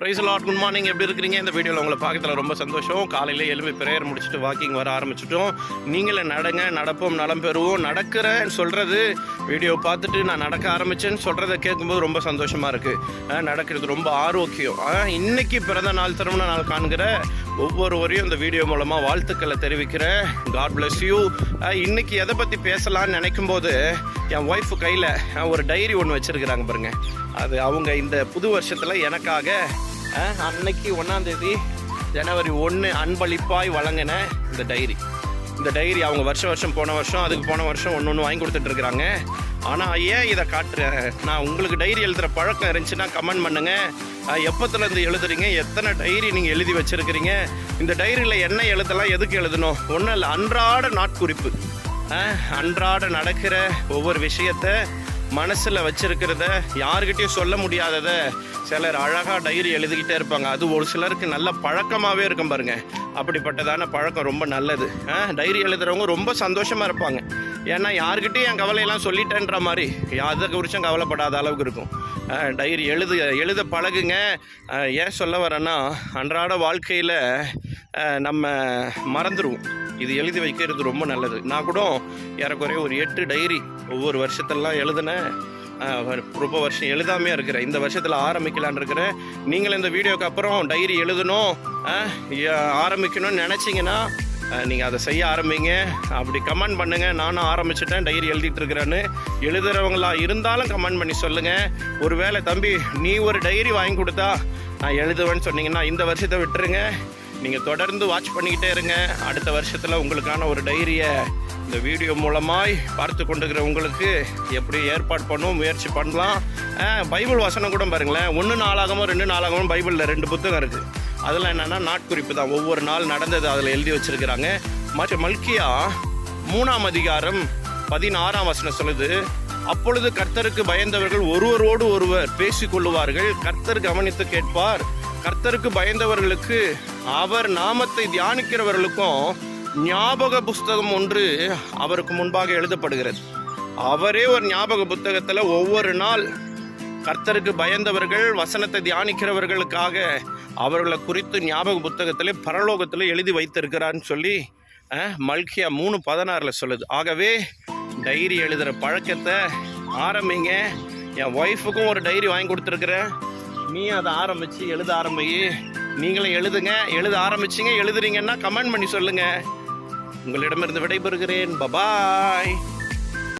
Price lot good morning எப்படி இருக்கிறீங்க? இந்த வீடியோவில் உங்களை பார்க்கறதுல ரொம்ப சந்தோஷம். காலையில் எழுப்பி ப்ரேயர் முடிச்சுட்டு வாக்கிங் வர ஆரம்பிச்சிட்டோம். நீங்களே நடங்க. நடப்போம். நலம் பெறுவோம். நடக்கிறேன்னு சொல்கிறது வீடியோ பார்த்துட்டு நான் நடக்க ஆரம்பிச்சேன்னு சொல்கிறத கேட்கும்போது ரொம்ப சந்தோஷமாக இருக்குது நடக்கிறது ரொம்ப ஆரோக்கியம். இன்றைக்கி பிறந்த நாள் திருமண நாள் காண்கிற ஒவ்வொருவரையும் இந்த வீடியோ மூலமாக வாழ்த்துக்களை தெரிவிக்கிறேன். காட் பிளஸ் யூ இன்றைக்கி எதை பற்றி பேசலான்னு நினைக்கும் போது என் ஒய்ஃப் கையில் ஒரு டைரி ஒன்று வச்சுருக்கிறாங்க பாருங்கள் அது அவங்க இந்த புது வருஷத்தில் எனக்காக அன்னைக்கு ஒன்றாம் தேதி ஜனவரி ஒன்று அன்பளிப்பாய் வழங்கின இந்த டைரி. இந்த டைரி அவங்க வருஷம் வருஷம் போன வருஷம் அதுக்கு போன வருஷம் ஒன்று ஒன்று வாங்கி கொடுத்துட்டு இருக்கிறாங்க ஆனால் ஏன் இதை காட்டுறேன் நான் உங்களுக்கு டைரி எழுதுகிற பழக்கம் இருந்துச்சுன்னா கமெண்ட் பண்ணுங்க. எப்போத்துலேருந்து எழுதுறீங்க? எத்தனை டைரி நீங்கள் எழுதி வச்சுருக்கிறீங்க? இந்த டைரியில் என்ன எழுதலாம்? எதுக்கு எழுதணும்? ஒன்றும் இல்லை அன்றாட நாட்குறிப்பு. அன்றாட நடக்கிற ஒவ்வொரு விஷயத்தை மனசில் வச்சிருக்கிறத யாருக்கிட்டையும் சொல்ல முடியாதத சிலர் அழகாக டைரி எழுதிக்கிட்டே இருப்பாங்க. அது ஒரு சிலருக்கு நல்ல பழக்கமாகவே இருக்கும் பாருங்க. அப்படிப்பட்டதான பழக்கம் ரொம்ப நல்லது. டைரி எழுதுறவங்க ரொம்ப சந்தோஷமாக இருப்பாங்க. ஏன்னா யாருக்கிட்டையும் என் கவலையெல்லாம் சொல்லிட்டேன்ற மாதிரி அதை குறிச்சும் கவலைப்படாத அளவுக்கு இருக்கும். டைரி எழுது எழுத பழகுங்க. ஏன் சொல்ல வரேன்னா அன்றாட வாழ்க்கையில் நம்ம மறந்துடுவோம் இது எழுதி வைக்கிறது ரொம்ப நல்லது. நான் கூட ஏறக்குறைய ஒரு எட்டு டைரி ஒவ்வொரு வருஷத்தெல்லாம் எழுதினேன். ரொம்ப வருஷம் எழுதாமே இருக்கிறேன். இந்த வருஷத்தில் ஆரம்பிக்கலான் இருக்கிறேன். நீங்களும் இந்த வீடியோக்கு அப்புறம் டைரி எழுதணும் ஆரம்பிக்கணும்னு நினச்சிங்கன்னா நீங்கள் அதை செய்ய ஆரம்பிங்க. அப்படி கமெண்ட் பண்ணுங்கள் நானும் ஆரம்பிச்சிட்டேன் டைரி எழுதிட்டு இருக்கிறேன்னு. எழுதுறவங்களா இருந்தாலும் கமெண்ட் பண்ணி சொல்லுங்கள் ஒருவேளை தம்பி நீ ஒரு டைரி வாங்கி கொடுத்தா நான் எழுதுவேன்னு சொன்னீங்கன்னா இந்த வருஷத்தை விட்டுருங்க. நீங்கள் தொடர்ந்து வாட்ச் பண்ணிக்கிட்டே இருங்க. அடுத்த வருஷத்தில் உங்களுக்கான ஒரு டைரியை இந்த வீடியோ மூலமாய் பார்த்து கொண்டுக்கிற உங்களுக்கு எப்படி ஏற்பாடு பண்ணும் முயற்சி பண்ணலாம். பைபிள் வசனம் கூட பாருங்களேன். ஒன்று நாளாகமோ ரெண்டு நாளாகவும் பைபிளில் ரெண்டு புத்தகம் இருக்குது அதெல்லாம் என்னென்னா நாட்குறிப்பு தான். ஒவ்வொரு நாள் நடந்தது அதில் எழுதி வச்சிருக்கிறாங்க. மற்ற மல்கியா மூணாம் அதிகாரம் பதினாறாம் வசனம் சொல்லுது அப்பொழுது கர்த்தருக்கு பயந்தவர்கள் ஒருவரோடு ஒருவர் பேசிக் கொள்ளுவார்கள் கர்த்தர் கவனித்து கேட்பார். கர்த்தருக்கு பயந்தவர்களுக்கு அவர் நாமத்தை தியானிக்கிறவர்களுக்கும் ஞாபக புஸ்தகம் ஒன்று அவருக்கு முன்பாக எழுதப்படுகிறது. அவரே ஒரு ஞாபக புத்தகத்தில் ஒவ்வொரு நாள் கர்த்தருக்கு பயந்தவர்கள் வசனத்தை தியானிக்கிறவர்களுக்காக அவர்களை குறித்து ஞாபக புத்தகத்தில் பரலோகத்தில் எழுதி வைத்திருக்கிறான்னு சொல்லி மல்கியா மூணு பதினாறில் சொல்லுது. ஆகவே டைரி எழுதுகிற பழக்கத்தை ஆரம்பிங்க. என் ஒய்ஃபுக்கும் ஒரு டைரி வாங்கி கொடுத்துருக்குறேன். நீ அதை ஆரம்பித்து எழுத ஆரம்பி. நீங்களும் எழுதுங்க. எழுத ஆரம்பிச்சிங்க எழுதுறீங்கன்னா கமெண்ட் பண்ணி சொல்லுங்கள் உங்களிடமிருந்து விடைபெறுகிறேன். பபாய்